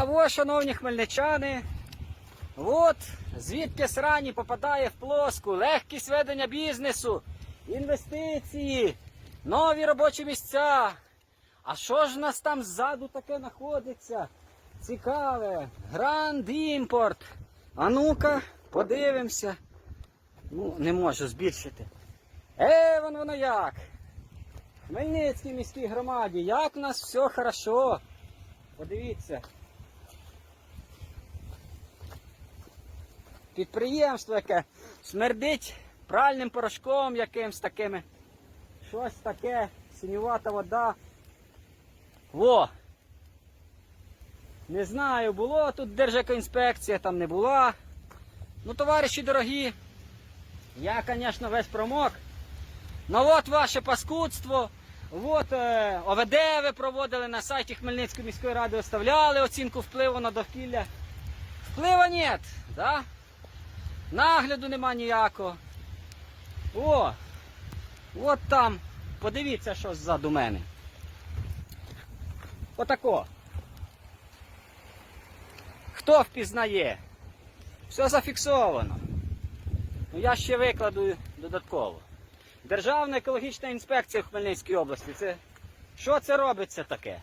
А ось, шановні хмельничани, от звідки срані попадає в плоску, легкість ведення бізнесу, інвестиції, нові робочі місця. А що ж у нас там ззаду таке знаходиться? Цікаве. Гранд імпорт. А ну-ка, подивимося. Ну, не можу збільшити. Е, вон воно як. Хмельницькій міській громаді, як у нас все хорошо. Подивіться. Підприємство, яке смердить пральним порошком якимсь такими. Щось таке, синювата вода. Во! Не знаю, було тут Держекоінспекція, там не була. Ну, товариші дорогі, я, звісно, весь промок. Ну от ваше паскудство. От е, ОВД ви проводили на сайті Хмельницької міської ради, оставляли оцінку впливу на довкілля. Вплива нет, да? Нагляду нема ніякого. О! От там. Подивіться, що ззаду мене. Отако. Хто впізнає? Все зафіксовано. Ну я ще викладу додатково. Державна екологічна інспекція в Хмельницькій області. Це що це робиться таке?